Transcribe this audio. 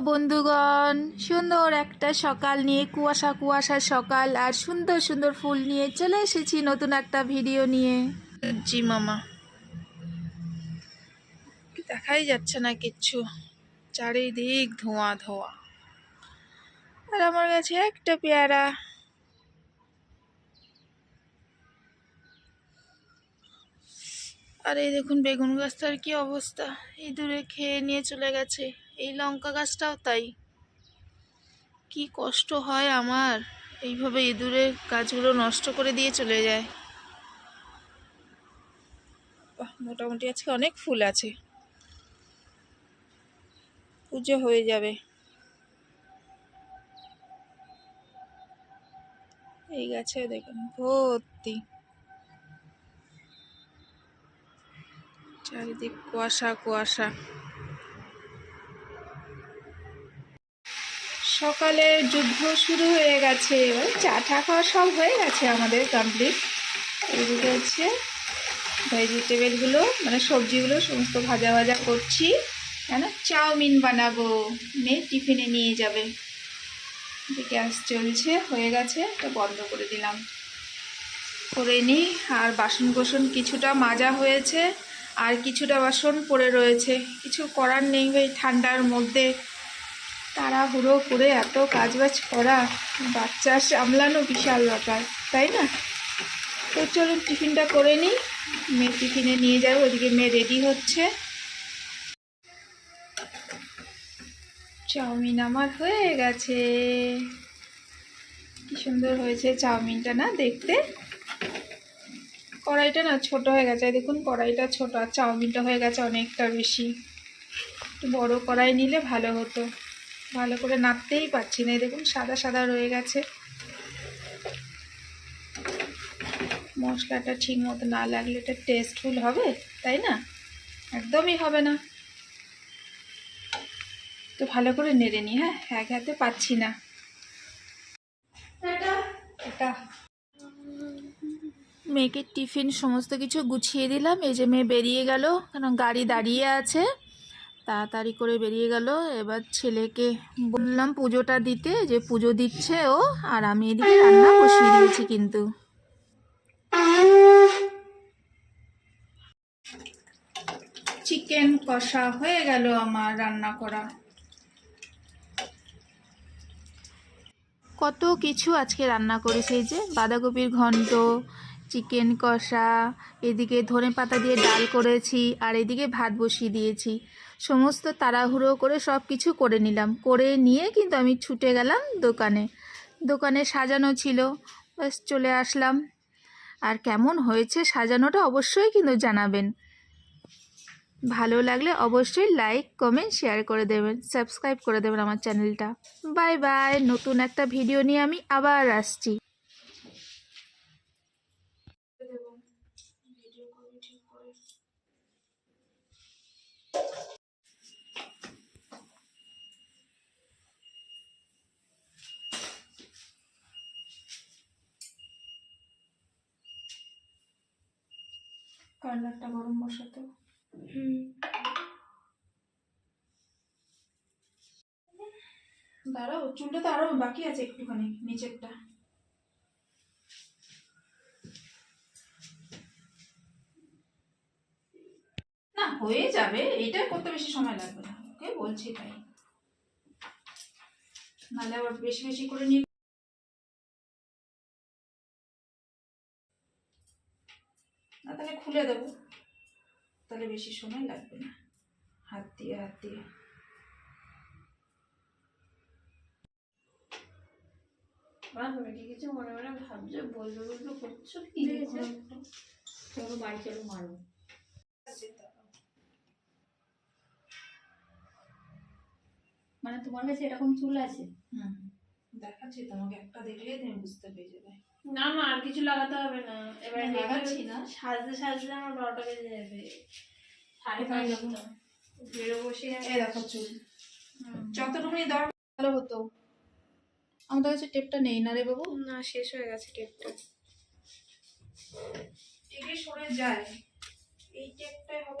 বন্ধুগণ, সুন্দর একটা সকাল নিয়ে, কুয়াশা কুয়াশা সকাল আর সুন্দর সুন্দর ফুল নিয়ে চলে এসেছি নতুন একটা ভিডিও নিয়ে। জি মামা। দেখাই যাচ্ছে না কিচ্ছু। চারিদিক ধোঁয়া ধোঁয়া। আর আমার কাছে একটা পেয়ারা। আর এই দেখুন, বেগুন গাছটার কি অবস্থা। এই দূরে খেয়ে নিয়ে চলে গেছে। এই লঙ্কা গাছটাও তাই। কি কষ্ট হয় আমার। এইভাবে ইঁদুরে গাছগুলো নষ্ট করে দিয়ে চলে যায়। মোটামুটি আজকে অনেক ফুল আছে। পুজো হয়ে যাবে। এই গাছে দেখুন, ভর্তি। চারিদিক কুয়াশা কুয়াশা। সকালে যুদ্ধ শুরু হয়ে গেছে ওই চা টা খাওয়া সব হয়ে গেছে আমাদের কমপ্লিট হচ্ছে ভেজিটেবলগুলো মানে সবজিগুলো সমস্ত ভাজা ভাজা করছি। কেন? চাউমিন বানাবো, মেয়ে টিফিনে নিয়ে যাবে। গ্যাস চলছে, হয়ে গেছে, এটা বন্ধ করে দিলাম। করে নিই, আর বাসন কোসন কিছুটা মাজা হয়েছে, আর কিছুটা বাসন পড়ে রয়েছে। কিছু করার নেই ভাই, ঠান্ডার মধ্যে তাড়াহুড়ো করে এত কাজবাজ করা, বাচ্চা সামলানো বিশাল ব্যাপার, তাই না? তো চলুন টিফিনটা করে নিই। মেয়ে টিফিনে নিয়ে যাব ওদিকে মেয়ে রেডি হচ্ছে। চাউমিন আমার হয়ে গেছে। কি সুন্দর হয়েছে চাউমিনটা না দেখতে? কড়াইটা না ছোট হয়ে গেছে। দেখুন, কড়াইটা ছোট, আর চাউমিনটা হয়ে গেছে অনেকটা বেশি। একটু বড় কড়াই নিলে ভালো হতো। ভালো করে নাড়তেই পারছি না। এই দেখুন সাদা সাদা রয়ে গেছে। মশলাটা ঠিক মতো না লাগলে এটা টেস্টফুল হবে তাই না? একদমই হবে না। তো ভালো করে নেড়ে নি হ্যাঁ? এক হাতে পাচ্ছি না। এটা। মেয়েকে টিফিন সমস্ত কিছু গুছিয়ে দিলাম। এই যে মেয়ে বেরিয়ে গেল কারণ গাড়ি দাঁড়িয়ে আছে। তাড়াতাড়ি করে বেরিয়ে গেল। এবার ছেলেকে বললাম পুজোটা দিতে যে পুজো দিচ্ছে ও আর আমি এদিকে রান্না বসিয়ে দিয়েছি কিন্তু। চিকেন কষা হয়ে গেল আমার রান্না করা। কত কিছু আজকে রান্না করেছি যে বাঁধাকপির ঘন্ট চিকেন কষা, এদিকে ধনে পাতা দিয়ে ডাল করেছি, আর এদিকে ভাত বসিয়ে দিয়েছি। সমস্ত তাড়াহুড়ো করে সব কিছু করে নিলাম। করে নিয়ে কিন্তু আমি ছুটে গেলাম দোকানে। দোকানে সাজানো ছিল। ব্যাস, চলে আসলাম। আর কেমন হয়েছে সাজানোটা অবশ্যই কিন্তু জানাবেন। ভালো লাগলে অবশ্যই লাইক, কমেন্ট, শেয়ার করে দেবেন। সাবস্ক্রাইব করে দেবেন আমার চ্যানেলটা। বাই বাই, নতুন একটা ভিডিও নিয়ে আমি আবার আসছি। কালারটা গরম বসাতে। দাঁড়াও চুলটা তো আরও বাকি আছে একটুখানি নিচেরটা না হয়ে যাবে এটা করতে বেশি সময় লাগবে? না ওকে বলছি তাই। নাহলে আবার বেশি বেশি করে নিয়ে না তাহলে খুলে দেবো। তাহলে বেশি সময় লাগবে না। হাত দিয়ে হাত দিয়ে। ঠিক আছে মনে মনে ভাবছ? বলব বলব করছ কি? বাড়ি চলো মারো। মানে তোমার কাছে এরকম চুল আছে? হুম দেখাচ্ছি তোমাকে একটা দেখলেই তুমি বুঝতে পেরে যাবে। না না আর কিছু লাগাতে হবে না। এবার লাগাচ্ছি না। সাজতে সাজতে আমার বারোটা বেজে যাবে। সাড়ে পাঁচটা। বেরো বসে এই দেখো চুল। যতটুকুনি দরকার ভালো হতো। আমাদের কাছে টেপটা নেই না রে বাবু? না শেষ হয়ে গেছে টেপটা টেপে সরে যায়। এই টেপ